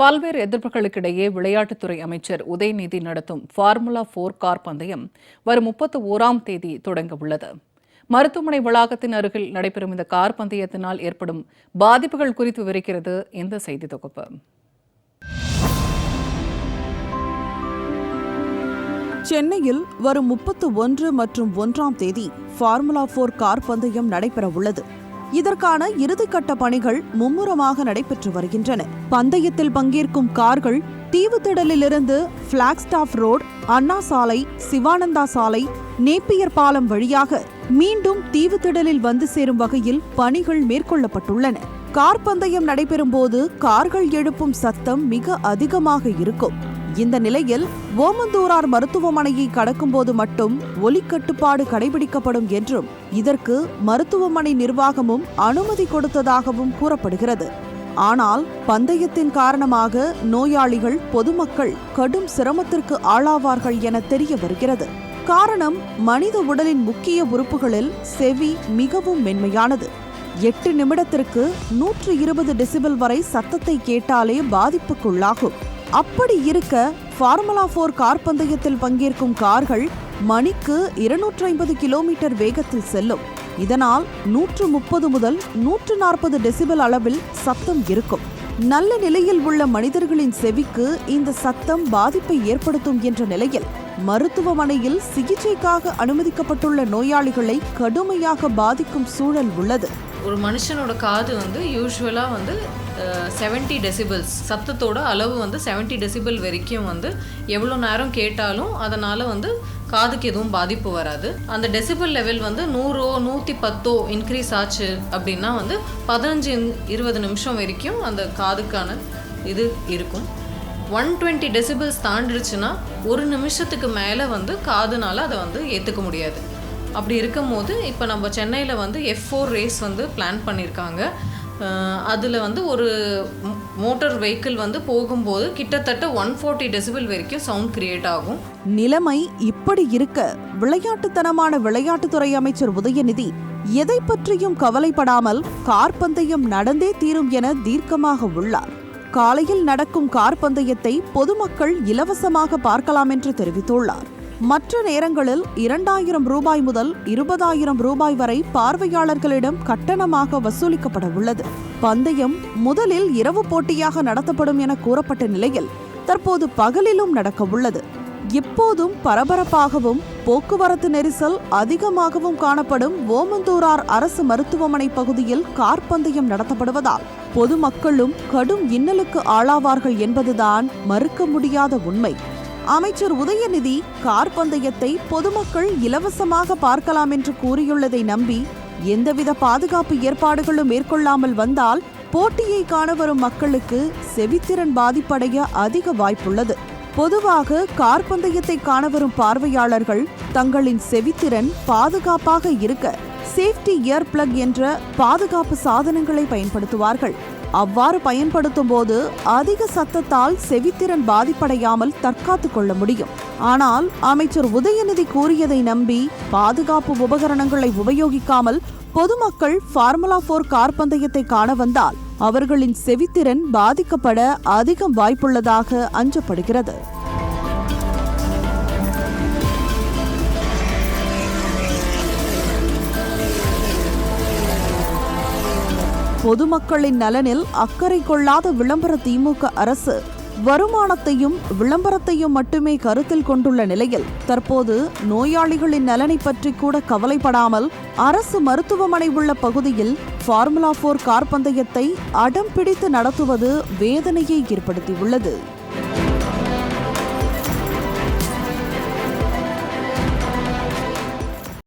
பல்வேறு எதிர்ப்புகளுக்கிடையே விளையாட்டுத்துறை அமைச்சர் உதயநிதி நடத்தும் ஃபார்முலா போர் கார் பந்தயம் வரும் முப்பத்து ஓராம் தேதி தொடங்க உள்ளது. மருத்துவமனை வளாகத்தின் அருகில் நடைபெறும் இந்த கார் பந்தயத்தினால் ஏற்படும் பாதிப்புகள் குறித்து விவரிக்கிறது இந்த செய்தி தொகுப்பு. சென்னையில் வரும் முப்பத்து ஒன்று மற்றும் ஒன்றாம் தேதி ஃபார்முலா போர் கார் பந்தயம் நடைபெற உள்ளது இதற்கான இறுதிக்கட்ட பணிகள் மும்முரமாக நடைபெற்று வருகின்றன. பந்தயத்தில் பங்கேற்கும் கார்கள் தீவுத்திடலிலிருந்து பிளாக்ஸ்டாஃப் ரோட் அண்ணா சாலை சிவானந்தா சாலை நேப்பியர் பாலம் வழியாக மீண்டும் தீவுத்திடலில் வந்து சேரும் வகையில் பணிகள் மேற்கொள்ளப்பட்டுள்ளன. கார் பந்தயம் நடைபெறும் போது கார்கள் எழுப்பும் சத்தம் மிக அதிகமாக இருக்கும். இந்த நிலையில் ஓமந்தூரார் மருத்துவமனையை கடக்கும்போது மட்டும் ஒலி கட்டுப்பாடு கடைபிடிக்கப்படும் என்றும் இதற்கு மருத்துவமனை நிர்வாகமும் அனுமதி கொடுத்ததாகவும் கூறப்படுகிறது. ஆனால் பந்தயத்தின் காரணமாக நோயாளிகள் பொதுமக்கள் கடும் சிரமத்திற்கு ஆளாவார்கள் என தெரிய வருகிறது. காரணம் மனித உடலின் முக்கிய உறுப்புகளில் செவி மிகவும் மென்மையானது. எட்டு நிமிடத்திற்கு நூற்று இருபது டெசிபல் வரை சத்தத்தை கேட்டாலே பாதிப்புக்குள்ளாகும். அப்படி இருக்க ஃபார்முலா ஃபோர் கார் பந்தயத்தில் பங்கேற்கும் கார்கள் மணிக்கு இருநூற்றி ஐம்பது கிலோமீட்டர் வேகத்தில் செல்லும். இதனால் நூற்று முப்பது முதல் நூற்று நாற்பது டெசிபல் அளவில் சத்தம் இருக்கும். நல்ல நிலையில் உள்ள மனிதர்களின் செவிக்கு இந்த சத்தம் பாதிப்பை ஏற்படுத்தும் என்ற நிலையில் மருத்துவமனையில் சிகிச்சைக்காக அனுமதிக்கப்பட்டுள்ள நோயாளிகளை கடுமையாக பாதிக்கும் சூழல் உள்ளது. ஒரு மனுஷனோட காது வந்து யூஸ்வலாக வந்து செவன்ட்டி டெசிபிள்ஸ் சத்தத்தோட அளவு வந்து செவன்ட்டி டெசிபிள் வரைக்கும் வந்து எவ்வளோ நேரம் கேட்டாலும் அதனால் வந்து காதுக்கு எதுவும் பாதிப்பு வராது. அந்த டெசிபிள் லெவல் வந்து நூறோ நூற்றி பத்தோ இன்க்ரீஸ் ஆச்சு அப்படின்னா வந்து பதினஞ்சு இருபது நிமிஷம் வரைக்கும் அந்த காதுக்கான இது இருக்கும். ஒன் டுவெண்ட்டி டெசிபிள்ஸ் தாண்டிடுச்சுன்னா ஒரு நிமிஷத்துக்கு மேலே வந்து காதுனால அதை வந்து ஏற்றுக்க முடியாது. அப்படி இருக்கும்போது இப்போ நம்ம சென்னையில் வந்து எஃப் ஃபோர் ரேஸ் வந்து பிளான் பண்ணியிருக்காங்க அதில் வந்து ஒரு மோட்டார் வெஹிக்கிள் வந்து போகும்போது கிட்டத்தட்ட ஒன் ஃபார்ட்டி டெசிபிள் வரைக்கும் சவுண்ட் கிரியேட் ஆகும். நிலைமை இப்படி இருக்க விளையாட்டுத்தனமான விளையாட்டுத்துறை அமைச்சர் உதயநிதி எதை பற்றியும் கவலைப்படாமல் கார் பந்தயம் நடந்தே தீரும் என தீர்க்கமாக உள்ளார். காலையில் நடக்கும் கார் பந்தயத்தை பொதுமக்கள் இலவசமாக பார்க்கலாம் என்று தெரிவித்துள்ளார். மற்ற நேரங்களில் இரண்டாயிரம் ரூபாய் முதல் இருபதாயிரம் ரூபாய் வரை பார்வையாளர்களிடம் கட்டணமாக வசூலிக்கப்பட உள்ளது. பந்தயம் முதலில் இரவு போட்டியாக நடத்தப்படும் என கூறப்பட்ட நிலையில் தற்போது பகலிலும் நடக்க உள்ளது. இப்போதும் பரபரப்பாகவும் போக்குவரத்து நெரிசல் அதிகமாகவும் காணப்படும் ஓமந்தூரார் அரசு மருத்துவமனை பகுதியில் கார் பந்தயம் நடத்தப்படுவதால் பொதுமக்களும் கடும் இன்னலுக்கு ஆளாவார்கள் என்பதுதான் மறுக்க முடியாத உண்மை. அமைச்சர் உதயநிதி கார் பந்தயத்தை பொதுமக்கள் இலவசமாக பார்க்கலாம் என்று கூறியுள்ளதை நம்பி எந்தவித பாதுகாப்பு ஏற்பாடுகளும் மேற்கொள்ளாமல் வந்தால் போட்டியை காண வரும் மக்களுக்கு செவித்திறன் பாதிப்படைய அதிக வாய்ப்புள்ளது. பொதுவாக கார் பந்தயத்தை காண வரும் பார்வையாளர்கள் தங்களின் செவித்திறன் பாதுகாப்பாக இருக்க சேஃப்டி இயர் பிளக் என்ற பாதுகாப்பு சாதனங்களை பயன்படுத்துவார்கள். அவ்வாறு பயன்படுத்தும் போது அதிக சத்தத்தால் செவித்திறன் பாதிப்படையாமல் தற்காத்துக் கொள்ள முடியும். ஆனால் அமைச்சர் உதயநிதி கூறியதை நம்பி பாதுகாப்பு உபகரணங்களை உபயோகிக்காமல் பொதுமக்கள் ஃபார்முலா போர் கார் பந்தயத்தை காண வந்தால் அவர்களின் செவித்திறன் பாதிக்கப்பட அதிகம் வாய்ப்புள்ளதாக அஞ்சப்படுகிறது. பொதுமக்களின் நலனில் அக்கறை கொள்ளாத விளம்பர திமுக அரசு வருமானத்தையும் விளம்பரத்தையும் மட்டுமே கருத்தில் கொண்டுள்ள நிலையில் தற்போது நோயாளிகளின் நலனை பற்றி கூட கவலைப்படாமல் அரசு மருத்துவமனை உள்ள பகுதியில் ஃபார்முலா போர் கார் பந்தயத்தை அடம் பிடித்து நடத்துவது வேதனையை ஏற்படுத்தியுள்ளது.